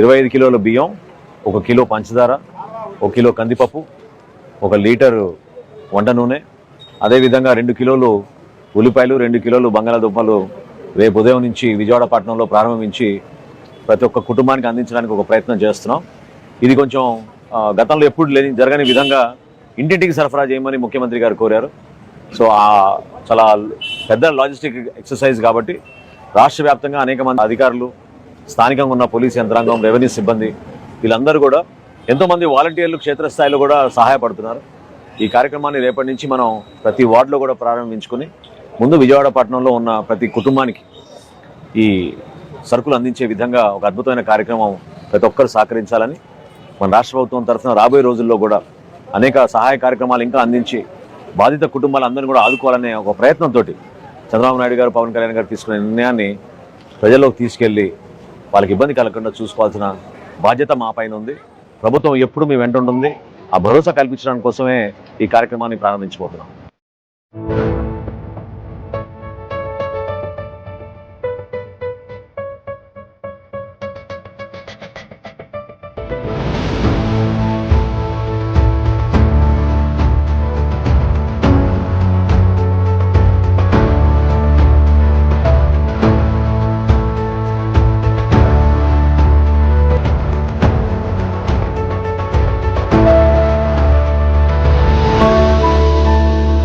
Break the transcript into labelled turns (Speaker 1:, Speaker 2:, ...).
Speaker 1: ఇరవై ఐదు కిలోల బియ్యం ఒక కిలో పంచదార ఒక కిలో కందిపప్పు ఒక లీటరు వంట నూనె అదేవిధంగా రెండు కిలోలు ఉల్లిపాయలు రెండు కిలోలు బంగాళాదుంపలు రేపు ఉదయం నుంచి విజయవాడ పట్టణంలో ప్రారంభించి ప్రతి ఒక్క కుటుంబానికి అందించడానికి ఒక ప్రయత్నం చేస్తున్నాం. ఇది కొంచెం గతంలో ఎప్పుడు లేని జరగని విధంగా ఇంటింటికి సరఫరా చేయమని ముఖ్యమంత్రి గారు కోరారు. సో ఆ చాలా పెద్ద లాజిస్టిక్ ఎక్సర్సైజ్ కాబట్టి రాష్ట్ర వ్యాప్తంగా అనేక మంది అధికారులు స్థానికంగా ఉన్న పోలీస్ యంత్రాంగం రెవెన్యూ సిబ్బంది వీళ్ళందరూ కూడా ఎంతోమంది వాలంటీర్లు క్షేత్రస్థాయిలో కూడా సహాయపడుతున్నారు. ఈ కార్యక్రమాన్ని రేపటి నుంచి మనం ప్రతి వార్డులో కూడా ప్రారంభించుకుని ముందు విజయవాడ పట్టణంలో ఉన్న ప్రతి కుటుంబానికి ఈ సరుకులు అందించే విధంగా ఒక అద్భుతమైన కార్యక్రమం ప్రతి ఒక్కరు సహకరించాలని మన రాష్ట్ర ప్రభుత్వం తరఫున రాబోయే రోజుల్లో కూడా అనేక సహాయ కార్యక్రమాలు ఇంకా అందించి బాధిత కుటుంబాలందరినీ కూడా ఆదుకోవాలనే ఒక ప్రయత్నంతో చంద్రబాబు నాయుడు గారు పవన్ కళ్యాణ్ గారు తీసుకునే నిర్ణయాన్ని ప్రజల్లోకి తీసుకెళ్ళి వాళ్ళకి ఇబ్బంది కలగకుండా చూసుకోవాల్సిన బాధ్యత మా పైన ఉంది. ప్రభుత్వం ఎప్పుడు మీ వెంట ఉంటుంది. ఆ భరోసా కల్పించడానికి కోసమే ఈ కార్యక్రమాన్ని ప్రారంభించబోతున్నాం.